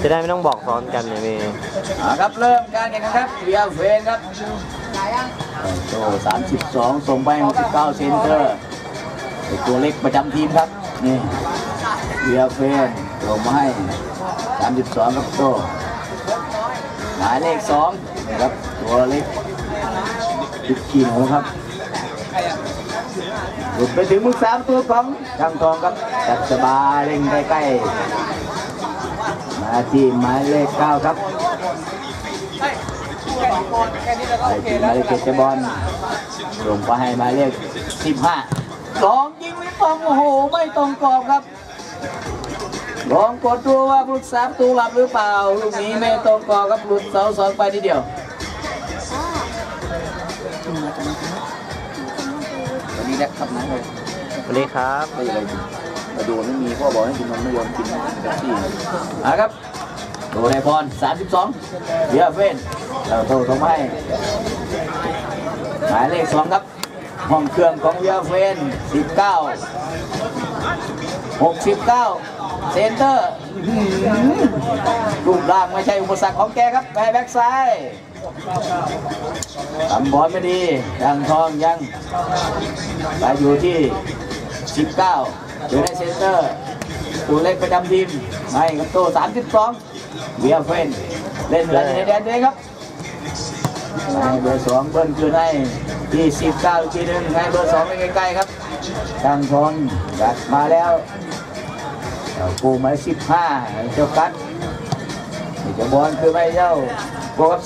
จะได้ไม่ต้องบอกซ้อนกันเนี่ยพี่อ่าครับเริ่มการแข่งขันครับเบียร์เฟนครับโจสามสิบสองส่งไปหกสิบเก้าเซนเตอร์ตัวเล็กประจำทีมครับนี่เบียร์เฟนส่งมาให้สามสิบสองครับโตหมายเลขสองนะครับตัวเล็กติดกี่หนูครับหลุดไปถึงมือสามตัวของช่างทองครับจัดสบายเร่งใกล้ๆ ที่หมายเลขเก้าครับไปที่หมายเลขเจ็ดเจบอลลงไปให้หมายเลขสิบห้าลองยิงไม่ตรงโอ้โหไม่ตรงกรอบครับลองกดดูว่าหลุดสามตูหลับหรือเปล่าลูกนี้ไม่ตรงกรอบครับหลุดเสาสองไปนิดเดียววันนี้แรกครับนะเลยสวัสดีครับไม่อะ ไรมาดูไม่มีพ่อบอกให้กินนมไม่ยอมกินแบบที่อะครับโดนไอพร32เบียร์เฟนเราโทรส่งให้หมายเลขสองครับห้องเครื่องของเบียร์เฟน 19 69 เซนเตอร์อื้อหือรูปร่างไม่ใช่อุปสรรคของแกครับไปแบ็กซ้ายทำบอลไม่ดียังทองยังไปอยู่ที่ 19 อยู่ในเซนเตอร์ตัวเล็กประจำทีมให้กับโต32เบียร์เฟนเล่นเหลือยู่ในแดนเองครับให้เบอร์สองเบิ้ลคืนให้ที่19อีกทีหนึ่งให้เบอร์สองไปใกล้ๆครับทางทนกัดมาแล้วเจ้ากูหมาย15เจ้ากัดนี่เจ้าบอลคือไม่เจ้าโกกับ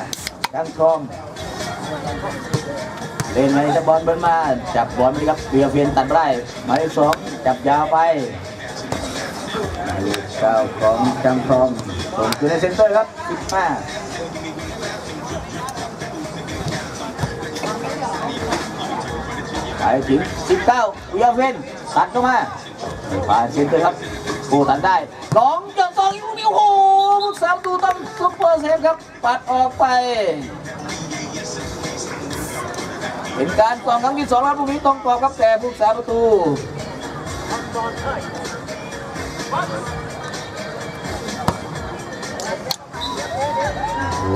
15ทางทอง เล่นในตะบอลเบิ้ลมา จับบอลไปครับเบียร์เฟียนตัดได้หมายเลขสองจับยาวไปหมายเลขเก้าของจังทองส่งคืนในเซนเตอร์ครับสิบห้าไปถึงสิบเก้าเบียร์เฟียนตัดเข้ามาผ่านเซนเตอร์ครับโอ้ตัดได้ลองจังทองลูนี้โอ้โหลูกสามตูต้องซุปเปอร์เซฟครับปัดออกไป เป็นการกองครั้งที่สองแล้วลูกนี้ต้องกรอบครับแต่ผู้สาประตูโอ้โห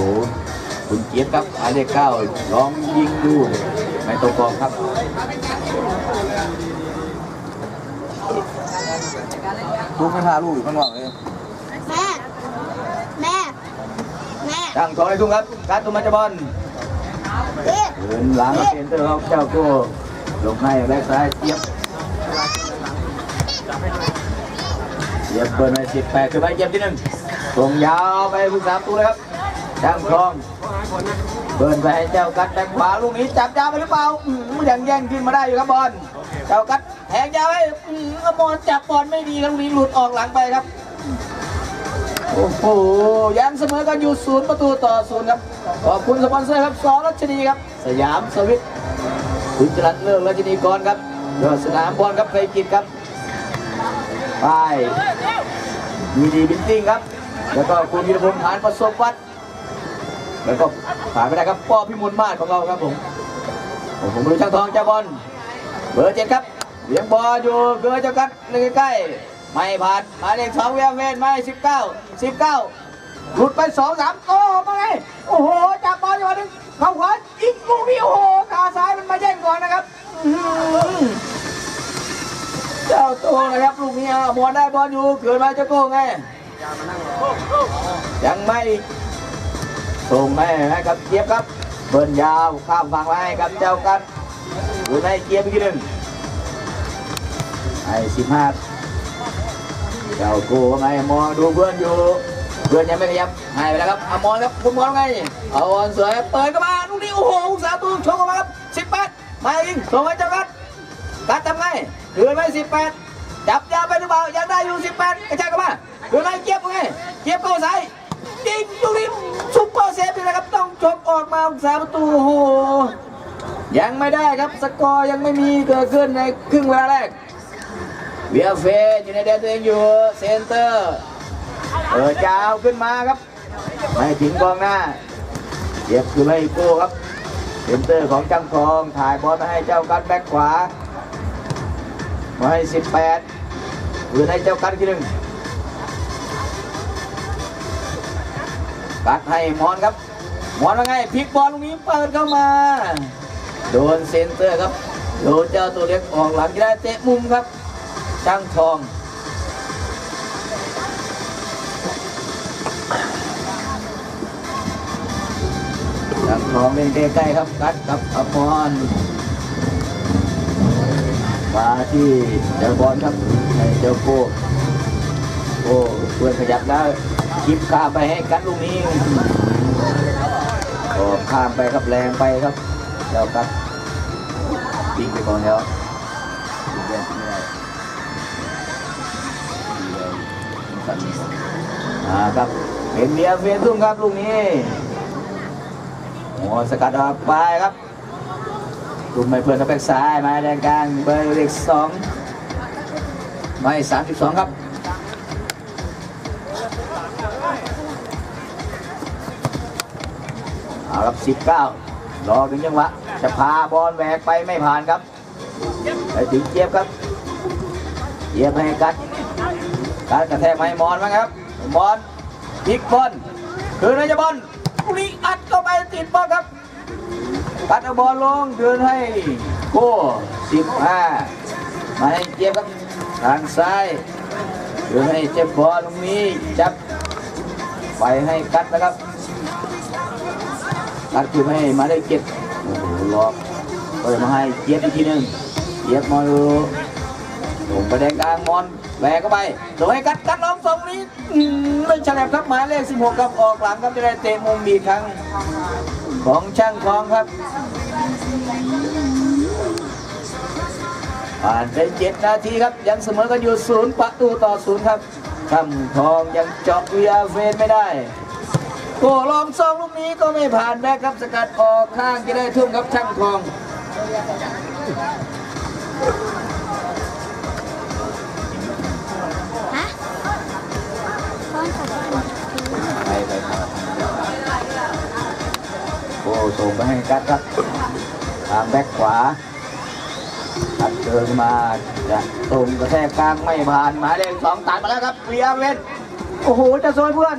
คุณเกียรติครับหมายเลขเก้าลองยิงดูไม่ตรงกรอบครับลูกไม่พาลูกอยู่ข้างนอกเลยแม่ แม่ แม่ตั้งสองในทุ่งครับการตุมาจะบอล เดินหลังเซนเตอร์ของเจ้าโก้ลงให้แบ็คซ้ายเทียบเทียบเปิดไปสิบแปดคือไปเยี่ยมที่หนึ่งส่งยาวไปผู้สามตัวเลยครับช่างคลองเบิร์นไปให้เจ้ากัดแบ็คขวาลูกนี้จับยาวไปหรือเปล่าอืมยังแย่งขึ้นมาได้อยู่ครับบอลเจ้ากัดแทงยาวไปอืมบอลจับบอลไม่ดีครับลูกนี้หลุดออกหลังไปครับโอ้โหยังเสมอกันอยู่ศูนย์ประตูต่อศูนย์ครับขอบคุณสปอนเซอร์ครับสอรัชนีครับ สยามสวิตคุณจรันเลิกรัชนีกรครับยอดสนามบอลครับไกรกิจครับไปมีดีบินติ้งครับ แล้วก็คุณวีรพงษ์ฐานประสบวัดแล้วก็ผ่านไปได้ครับป้อพิมลมาศของเราครับผมผมผมดูช่างทองเจ้าบอลเบอร์เจ็ดครับเลี้ยงบอลอยู่เกลือเจ้ากัดเลยใกล้ๆไม่ผ่านหมายเลขสองเวียเวนไม่สิบเก้าสิบเก้าหลุดไปสองสามโอ้มาไงโอ้โหจับบอลอยู่วันหนึง เข้าขวายิงลูกนี้โอ้โหขาซ้ายมันมาแย่งก่อนนะครับเจ้าโตนะครับลูกนี้บอลได้บอลอยู่เกิดมาเจะโก้ไงยังไม่ส่งให้ให้กับเจี๊ยบครับเบิร์นยาวข้ามฝั่งไว้ให้กับเจ้ากันอยู่ในเกียร์อีกทีหนึ่งไอ้สิบห้าเจ้ากูไงมองดูเพื่อนอยู่ พื่อนยังไม่ขยับให้ไปแล้วครับอมองครับคุณมองไงเอาอลสวยเปิดเข้ามาลูกนี้โอ้โหอุตสาห์ตูชกออกมาครับสิบแปดมายิงส่งให้เจ้ากัดกัดทำไงเดือนไม่สิบแปดจับยาไปหรือเปล่ายังได้อยู่สิบแปดกระชากเข้ามาเดือนไม่เกียบไงเกียบเข้าซ้ายยิงลูกนี้ซุปเปอร์เซฟเลยนะครับต้องชกออกมาอุตสาห์ประตูโอ้โหยังไม่ได้ครับสกอร์ยังไม่มีเกิดขึ้นในครึ่งเวลาแรกเวียเฟนอยู่ในแดนตัวเองอยู่เซนเตอร์ เปิดยาวขึ้นมาครับ ไม่ถึงกองหน้าเย็บคือไม่โก้ครับเซนเตอร์ของจังทองถ่ายบอลมาให้เจ้ากันแบ็คขวามาให้ 18หรือให้เจ้ากันทีหนึ่งกัดให้มอนครับมอนว่าไงพลิกบอลตรงนี้เปิดเข้ามา โดนเซนเตอร์ครับโดนเจ้าตัวเล็กออกหลังจะได้เตะมุมครับช่างทอง ช่างทองเล่นใกล้ๆครับกัดกับอมรมาที่เจ้าบอลครับให้เจ้าโก้โอ้เพื่อนขยับแล้วคลิปข้ามไปให้กัดลูกนี้โอ้ข้ามไปครับแรงไปครับเจ้ากัดวิ่งไปก่อนแล้วเล่นไม่ได้สั่นอ่าครับเป็นเบียเฟียนทุ่มครับลูกนี้ โอ้สกัดออกไปครับกลุ่มไม่เพื่อนกับแบ็กซ้ายมาแดงกลางเบอร์เลขสองไม่สามสิบสองครับเอาครับสิบเก้ารอถึงจังหวะจะพาบอลแหวกไปไม่ผ่านครับไปถึงเจี๊ยบครับเจี๊ยบให้กัดการกระแทกไม้มอนมั้งครับมอนพลิกบอลคืนให้เจะบอล นี้อัดเข้าไปติดบอลครับกัดเอาบอลลงคืนให้โก้สิบห้ามาให้เจี๊ยบครับทางซ้ายคืนให้เจ็บบอลตรงนี้จับไปให้กัดนะครับตัดคืนให้มาได้เจ็ดโอ้โหล็อกเปิดมาให้เจี๊ยบอีกทีหนึ่งเจี๊ยบมาดู ส่งไปแดงกลางมอนแบกเข้าไปส่งให้กัดกัดล้อมสองนี้ไม่ฉลับครับหมายเลข 16ครับออกหลังครับจะได้เตะมุมอีครั้ง ของช่างทองครับ ผ่านไปเจ็ดนาทีครับ ยังเสมอกันอยู่ศูนย์ประตูต่อศูนย์ครับช่างทองยังจาะวีอาเฟนไม่ได้โอ้ลองซองลูกนี้ก็ไม่ผ่านแบ็คครับสกัดออกข้างจะได้ทุ่มครับช่างทอง ส่งไปให้กัดครับทางแบ็คขวาตัดเดินมาจะส่งกระแทกกลางไม่ผ่านหมายเลขสองตัดมาแล้วครับเวียเวนโอ้โหจะโซยเพื่อน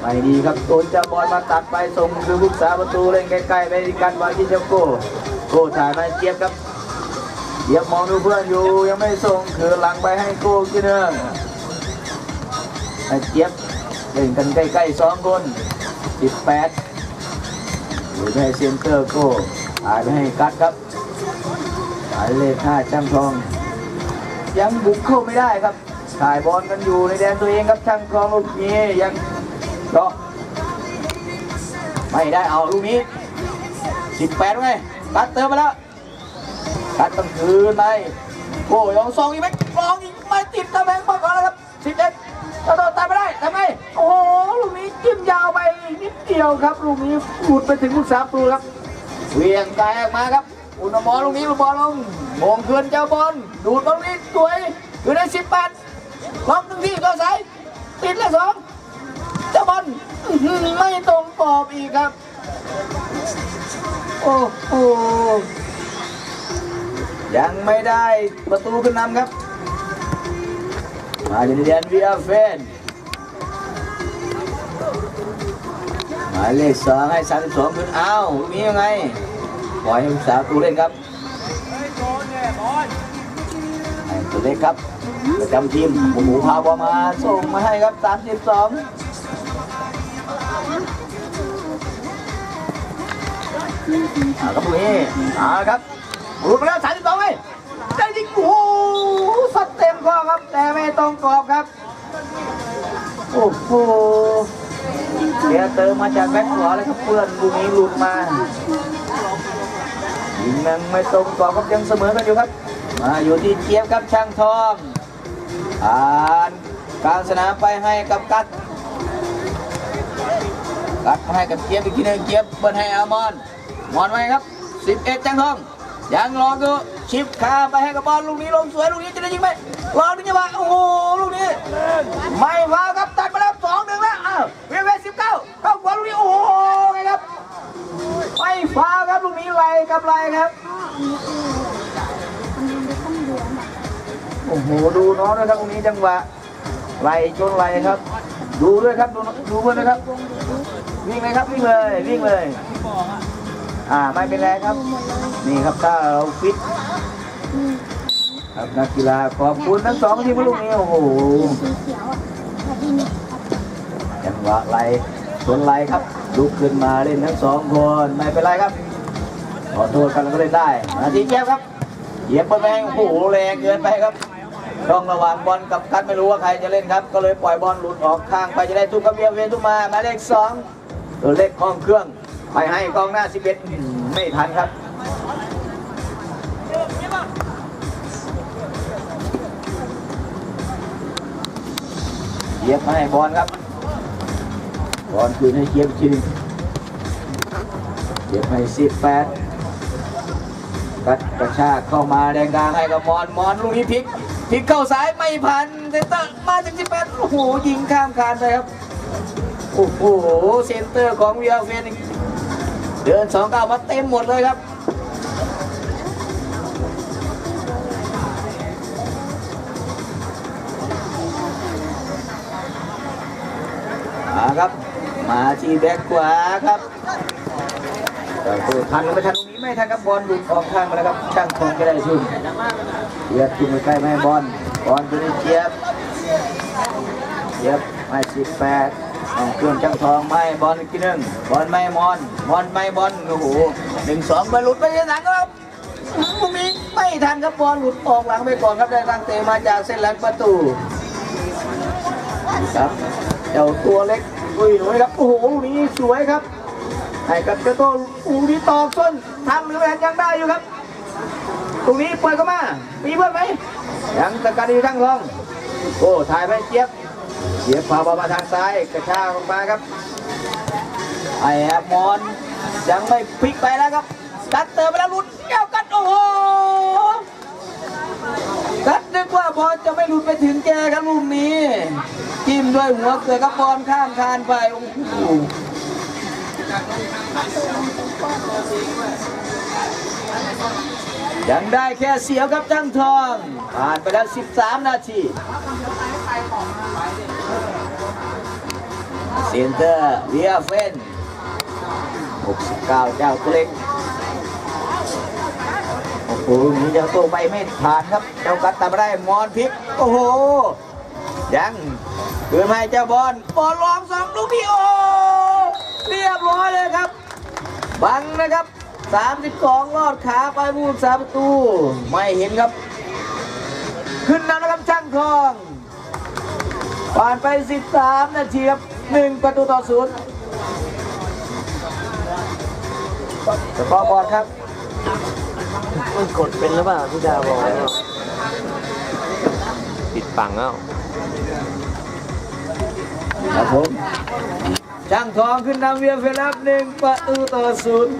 ไม่ดีครับโดนจะบอลมาตัดไปส่งคือลูกสาวประตูเล่นใกล้ๆไปกันวาที่เจ้าโก้โก้ถ่ายมาเจี๊ยบครับเดี๋ยวมองดูเพื่อนอยู่ยังไม่ส่งคือหลังไปให้โก้กินเองให้เจี๊ยบเล่นกันใกล้ๆสองคน18 อยู่ในเซ็นเตอร์โก้หายไปให้กัดครับหายเลขห้าช่างทอง ยังบุกเข้าไม่ได้ครับถ่ายบอลกันอยู่ในแดนตัวเองครับช่างทองลูกนี้ยังเจาะไม่ได้เอาลูกนี้18ไงกัดเติมมาแล้วกัดต้องคืนไปโอ้ยลองซองอีกไหมลองอีกไม่ติดตะแบงมาก่อนแล้วครับสิบเอ็ดกระโดดตามไปได้ทำไงโอ้โหลูกนี้จิ้มยาวไป นิดเดียวครับลูกนี้หลุดไปถึงลูกสามตัวครับเวียงไกลออกมาครับ อุณบอลลูกนี้ลูกบอลลงโมงคืนเจ้าบอลดูดตรงนี้สวยอยู่ในสิบแปดล็อกหนึ่งที่ก็ใส่ติดเลยสองเจ้าบอลไม่ตรงกรอบอีกครับ โอ้โหยังไม่ได้ประตูขึ้นนำครับมาอยู่ในแดนวีอาเฟน มายเลขสองให้สามสิบสองขึ้นอ้าวลูกนี้ยังไงปล่อยให้สาวตูเล่นครับตัวเล็กครับประจำทีมหมูพาบอมาส่งมาให้ครับสามสิบสองอาครับลูกนี้อาครับหลุดมาแล้วสามสิบสองเลยได้ยิงโอ้โหสัดเต็มข้อครับ แต่ไม่ตรงกรอบครับ โอ้โห เดี๋ยวเติมมาจากแบ็คขวาเลยครับเพื่อนลูกนี้หลุดมายิงยังไม่ตรงกรอบครับยังเสมอกันอยู่ครับ มาอยู่ที่เจี๊ยบครับช่างทองอ่านกลางสนามไปให้กับกัดกัดมาให้กับเจี๊ยบอีกทีหนึงเจี๊ยบเปิดให้อามอนมอนไว้ครับ 11จังทองยังรออยู่ ชิปคาไปให้กับบอลลูกนี้ลงสวยลูกนี้จะได้ยิงไหมรองดึงจังหวะโอ้โหลูกนี้ ไม่ฟาวครับตัดมาแล้วสองหนึ่งแล้วอ้าวเวเวสิบเก้าเข้าบอลลูกนี้โอ้โหไงครับไม่ฟาวครับลูกนี้ไหลกับไหลครับโอ้โหดูน้องด้วยครับตรงนี้จังหวะไหลชนไหลครับ ดูด้วยครับดูดูเพื่อนนะครับ วิ่งเลยครับวิ่งเลยวิ่งเลย อ่าไม่เป็นไรครับ นี่ครับถ้าเราฟิต ครับนักกีฬาขอบคุณทั้งสองทีมลูกนี้โอ้โหสีเขียวอะแบบนี้นี่จังหวะไหลสวนไหลครับลุกขึ้นมาเล่นทั้งสองคนไม่เป็นไรครับ ขอโทษกันก็เล่นได้นาทีเจ็บครับเหยียบไปแมงโอ้โหแรงเกินไปครับต้องระวังบอลกับกันไม่รู้ว่าใครจะเล่นครับ ก็เลยปล่อยบอลหลุดออกข้างไปจะได้ทุกกระเบียเวียนทุกมาหมายเลขสองตัวเล็กห้องเครื่องไปให้กองหน้าสิบเอ็ดไม่ทันครับ ยียบมาให้บอลครับ บอลคืนให้เกียบชิงเยียบให้สิบแปดกัดกระชากเข้ามาแดงกลางให้กับมอนมอนลูกนี้พลิกพลิกเข้าซ้ายไม่พันเซนเตอร์มาถึงสิบแปดโอ้โหยิงข้ามคานไปครับโอ้โหเซนเตอร์ของเวียเฟนเดินสองเก้ามาเต็มหมดเลยครับ ครับ มาที่แบ็กขวาครับตัวทันไม่ทันตรงนี้ไม่ทันครับบอลหลุดออกข้างมาแล้วครับช่างคงก็ได้ชุ่มเจี๊ยบจุ่มใกล้ๆไม่บอลบอลตัวนี้เจียบเจียบไม่สิบแปดต้องเครื่องช่างทองไม่บอลอีกทีหนึ่งบอลไม่มอนบอลไม่บอลโอ้โหหนึ่งสองไปหลุดไปยังหลังครับตรงนี้ไม่ทันครับบอลหลุดออกหลังไปก่อนครับได้ตั้งเตะมาจากเส้นหลังประตูครับเจ้าตัวเล็ก อุ้ยหนุ่ยครับ โอ้โหลูกนี้สวยครับให้กับเจ้าตัวอูนี้ตอกส้นทำหรือไม่ยังได้อยู่ครับ ตรงนี้ปล่อยเข้ามา มีเพื่อนไหมยังตะการีทั้งรอง โอ้ถ่ายไปเจี๊ยบเจี๊ยบพาบอลมาทางซ้ายกระชากออกมาครับไอ้แอบมอนยังไม่พลิกไปแล้วครับกัดเติมไปแล้วหลุดแก้วกัดโอ้โหกัดนึกว่าบอลจะไม่หลุดไปถึงแกครับลูกนี้ จิ้มด้วยหัวเกือกับบอลข้ามคานไปโอ้โหยังได้แค่เสียวครับจังทอง ผ่านไปแล้ว 13 นาทีเซนเตอร์เวียเฟน 69 เจ้าตัวเล็กโอ้โหลูกนี้เจ้าตัวไปไม่ผ่านครับ เจ้ากัดตาไม่ได้มอนพิก โอ้โห ยัง เกินให้เจ้าบอลบอลลองสองลูกพี่โอเรียบร้อยเลยครับ บังนะครับ 32 ลอดขาไปบูดสาประตู ไม่เห็นครับ ขึ้นนำนะครับช่างทอง ผ่านไป 13 นาทีครับ 1 ประตูต่อศูนย์สกอร์บอร์ดครับ มันกดเป็นหรือเปล่าที่ดาบอกปิดปังแล้ว ครับผมช่างทองขึ้นนำเวียเฟลับหนึ่งประตูต่อศูนย์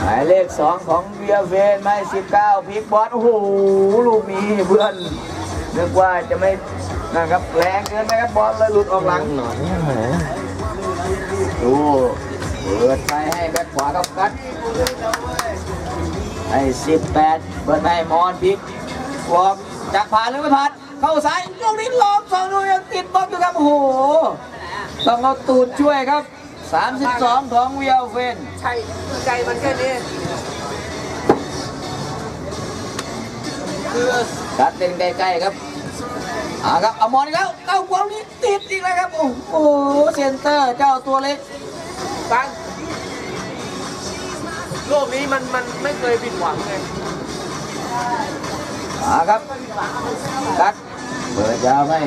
หมายเลขสองของเวียเฟนไม่สิบเก้าพลิกบอลโอ้โหลูกนี้เพื่อนนึกว่าจะไม่นะครับแรงเกินไปครับบอลเลยหลุดออกหลังหน่อยแหมดูเปิดไปให้แบ็คขวากับกัด ให้สิบแปดเปิดไปให้มอนพลิกวอกจะผ่านหรือไม่ผ่านเข้าซ้ายลูกนี้ลองสองดูยังติดบล็อกอยู่ครับโอ้โหต้องเอาตูดช่วยครับ 32 ของเวียลเฟนใช่ใจมันแค่นี้กัดเต็นใกล้ๆครับอ่าครับเอามอนอีกแล้วเข้าบอลนี้ติดอีกแล้วครับ โอ้โหเซนเตอร์เจ้าตัวเล็กตัง โลกนี้มันมันไม่เคยผิดหวังเลยมาครับกัดเปิดยาวให้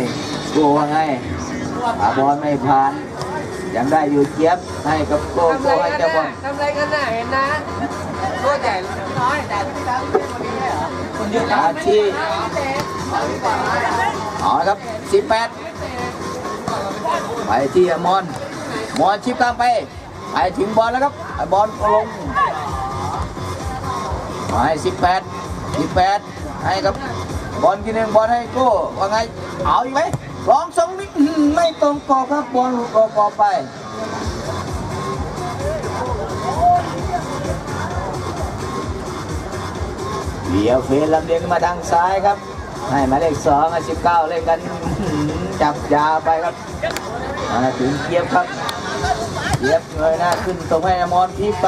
กูว่าไงอาบอลไม่ผ่านยังได้อยู่เจี๊ยบให้กับโก้ทำโก้ไรให้กันเจ้าบอน่ะลทำไรกันน่ะเห็นนะโคตรใหญ่น้อยแต่พี่ตังเป็นคนนี้เหรอคนเดียวอาชีพเอาละครับ18ไปที่อมอนมอนชิปตามไป ไปถึงบอลแล้วครับไอ้บอลลงมาให้18 18ให้กับบอลที่หนึ่งบอลให้โก้ว่าไงเอาอีกไหมลองส่งนิดไม่ตรงกรอบครับบอลหลุดออกรอบไปเบียร์เฟนลำเลียงมาทางซ้ายครับ ให้หมายเลขสองอะสิบเก้าเล่นกันจับยาไปครับมาถึงเกียบครับ เกียบเงยหน้าขึ้นตรงให้อมรพีไป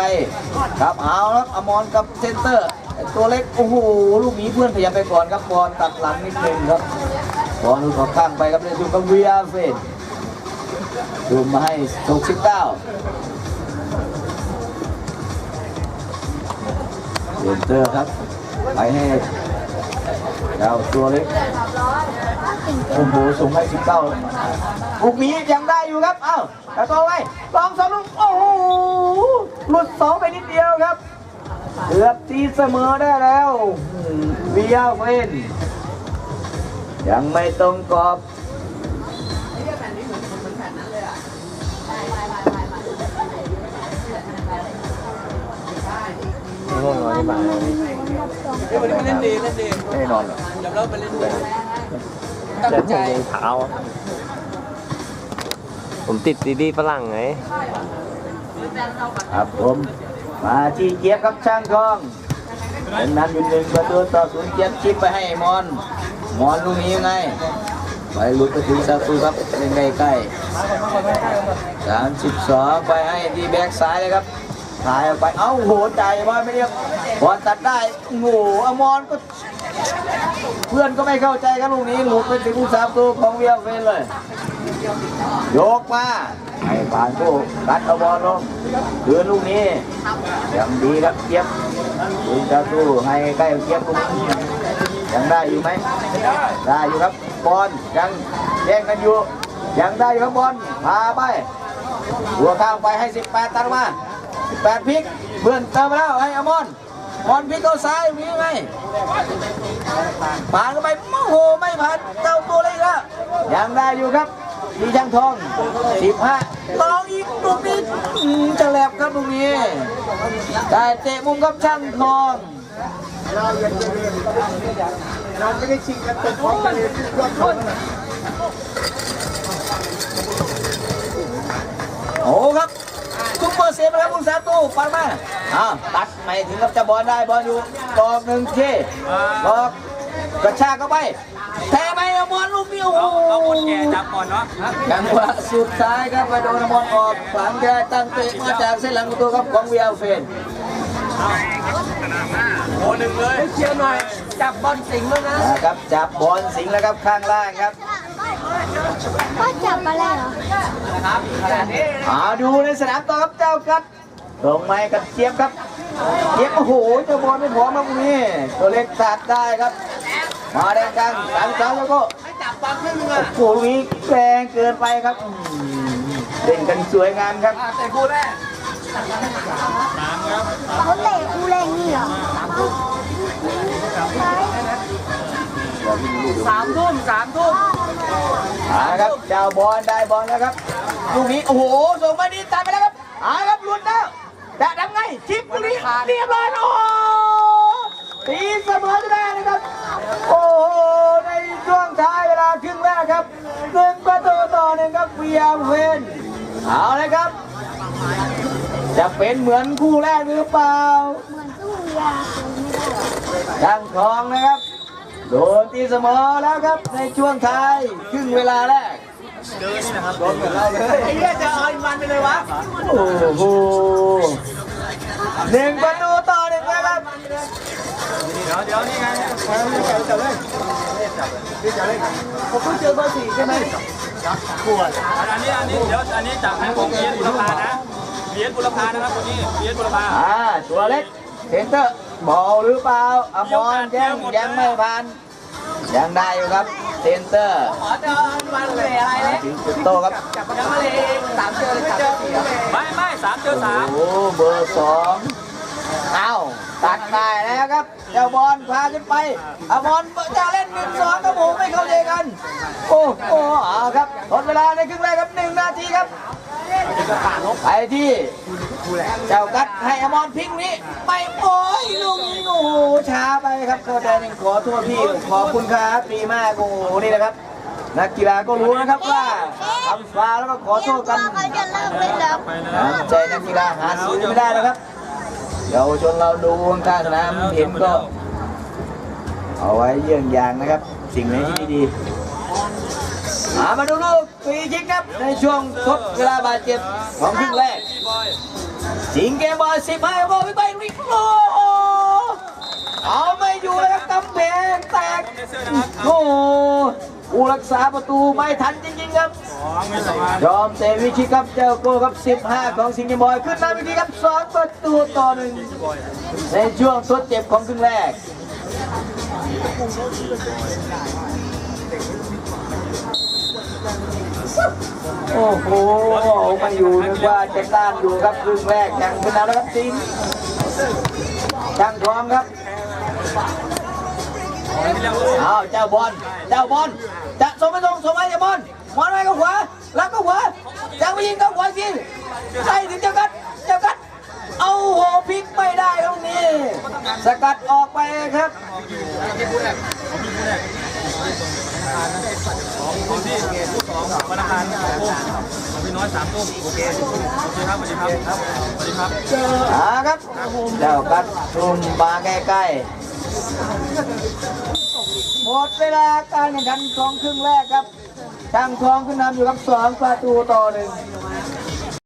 ครับเอาครับอมรกับเซนเตอร์ ตัวเล็กโอ้โหลูกนี้เพื่อนพยายามไปก่อนครับบอลตัดหลังนิดนึงครับบอลลูกออกข้างไปครับเลยดูกับเวียเฟนดูมาให้หกสิบเก้าเซนเตอร์ครับไปให้ เจ้าตัวเล็กโอ้โหส่งให้สิบเก้าลูกนี้ยังได้อยู่ครับ เอ้าตะโตไว้ลองสองลูกโอ้โหหลุดสองไปนิดเดียวครับเกือบตีเสมอได้แล้วเบียร์เฟนยังไม่ตรงกรอบง่วงนอนที่บ้า ฮ้ยวันนี้มันเล่นดีเล่นดีไม่ได้นอนหรอเดี๋ยวเราไปเล่นด้วยเจ็ตั้บงใจหัวเท้า ผมติดซีดีฝรั่งไง ครับผม มาที่เจี๊ยบครับช่างทองเป็นนำอยู่หนึ่งประตูต่อศูนย์เจี๊ยบชิปไปให้มอน มอนลูกนี้ยังไงไปหลุดไปถึงซาตูครับเล่นใกล้ๆสามสิบสองไปให้ดีแบ็กซ้ายเลยครับ ถ่ายออกไป เอ้าโหใจบอลไม่เรียบบอลตัดได้โอ้โหอมอนก็ เพื่อนก็ไม่เข้าใจครับลูกนี้หลุดไปถึงสามตัวของเวียเฟนเลยโยกมาให้ผ่านตู้กัดเอาบอลลงคืนลูกนี้ยังดีครับเจี๊ยบถึงจะตู้ให้ใกล้เจี๊ยบลูกนี้ยังได้อยู่ไหมได้อยู่ครับบอลยังแย่งกันอยู่ยังได้อยู่ครับบอลพาไปหัวข้างไปให้ 18 ตัดมา 18พลิกเพื่อนเติมมาแล้วให้อมอนบอลพิกเข้าซ้ายมีไหมผ่านเข้าไปโอ้โหไม่ผ่านเจ้าตัวเลยละยังได้อยู่ครับมีช่างทอง15ลองอีกลูกนี้จะแหลบครับลูกนี้ได้เตะมุมครับช่างทองโอ้ครับซุป เปอร์เซฟนะครับคุณสาตูปัดมาอ้าวตัดไม่ถึงกับจะบอลได้บอลอยู่กองหนึ่งเช่ลอกกระชากเข้าไปแทงไปเอาบอลลูกนี้โอ้โหเอาคนแก่จับก่อนเนาะจังหวะสุดท้ายครับไปโดนบอลออกหลังได้ตั้งเตะมาจากเส้นหลังประตูครับของเวียลเฟนโอ้หนึ่งเลยเชียร์หน่อยจับบอลสิงแล้วนะนะครับจับบอลสิงแล้วครับข้างล่างครับ ก็จับอะไรเหรออ่าดูในสนามต่อครับเจ้ากัดลงไม้กับเจี๊ยบครับเจี๊ยบโอ้โหเจ้าบอลไม่พร้อมครับตรงนี้ตัวเล็กตัดได้ครับ มาแดงกลางสามสามแล้วก็จับบอลขึ้นมือโอ้โหลูกนี้แรงเกินไปครับอืมเล่นกันสวยงามครับแต่คู่แรกเขาเตะกูเล่นนี่เหรอสามทุ่มสามทุ่มเอาละครับเจ้าบอลได้บอลแล้วครับลูกนี้โอ้โหส่งมาดีตัดไปแล้วครับเอาละครับหลุดแล้วจะทำไงชิปลูกนี้เรียบร้อยโอ้โหตีเสมอจะได้นะครับ โอ้โหในช่วงท้ายเวลาครึ่งแรกครับหนึ่งประตูต่อหนึ่งครับเวียเวนเอาเลยครับ จะเป็นเหมือนคู่แรกหรือเปล่า เหมือนสู้ยาคนไม่ได้หรอช่างทองนะครับ โดนตีเสมอแล้วครับในช่วงท้ายครึ่งเวลาแรกโดนเหมือนเราเลยไอ้เหี้ยจะเอาอีกมันไปเลยวะโอ้โหหนึ่งประตูต่อหนึ่งนะครับเดี๋ยวเดี๋ยวนี่ไงจับเลยผมเพิ่งเจอเบอร์สี่ใช่ไหมขวดอันนี้อันนี้เดี๋ยวอันนี้จับให้ผมเบียนบุรพานะเบียนบุรพานะครับคนนี้เบียนบุรพาอ่าตัวเล็กเซนเตอร์ บอลหรือเปล่าอมรยังยังไม่ผ่านยังได้อยู่ครับเซนเตอร์ขอเจอมันเลยอะไรเนี่ยถึงจุดโตครับจับยังมาเลยสามเจอเลยสามเจอสี่ไม่ไม่สามเจอสามโอ้เบอร์สองเอ้าตัดได้แล้วครับเจ้าบอลพาขึ้นไปอมรจะเล่นหนึ่งสองครับผมไม่เข้าใจกัน โอ้โหเอาครับหมดเวลาในครึ่งแรกครับหนึ่งนาทีครับ ไปที่เจ้ากัดให้อมรพลิกนี้ไม่โอ้ยลูกนี้โอ้โหช้าไปครับเข้าใจหนึ่งขอโทษพี่ขอบคุณครับดีมากโอ้โหนี่นะครับ นักกีฬาก็รู้นะครับว่าทำฟาแล้วก็ขอโทษกันน้ำใจนักกีฬาหาซื้อไม่ได้นะครับเยาวชนเราดูข้างสนามเห็นก็ เอาไว้เยี่ยงอย่างนะครับ สิ่งไหนที่ดี มามาดูลูกฟรีคิกครับในช่วงทดเวลาบาดเจ็บของครึ่งแรกสิงเกมบอลสิบห้าบอลไปไปวิกโลเอาไม่อยู่เลยครับกำแพงแตกโอ้ผู้รักษาประตูไม่ทันจริงๆครับยอมเตะวิชิครับเจ้าโก้ครับ 15 ของสิงห์บอยขึ้นนำวิธีครับ2ประตูต่อหนึ่งในช่วงทดเจ็บของครึ่งแรก โอ้โหไมาอยู่นึกว่าจะต้านอยู่ครับครึ่งแรกยังขึ้นแล้วครับสิงห์ช่างทองครับอ้าเจ้าบอล เจ้าบอล จะส่งไปส่งส่งไปเจ้าบอลบอลไปกับขวาแล้วก็ขวาจะไปยิงกับขวาสิใส่ถึงเจ้ากัด เจ้ากัด เอาโหพลิกไม่ได้ตรงนี้ สกัดออกไปครับ ของที่ผู้สองวันอังคารสามทุ่มของพี่น้อยสามทุ่มโอเคโอเคครับสวัสดีครับสวัสดีครับอ่าครับเจ้ากัดทุ่มบาใกล้ๆหมดเวลาการแข่งขันสองครึ่งแรกครับตั้งทองขึ้นนำอยู่กับสองประตูต่อหนึ่ง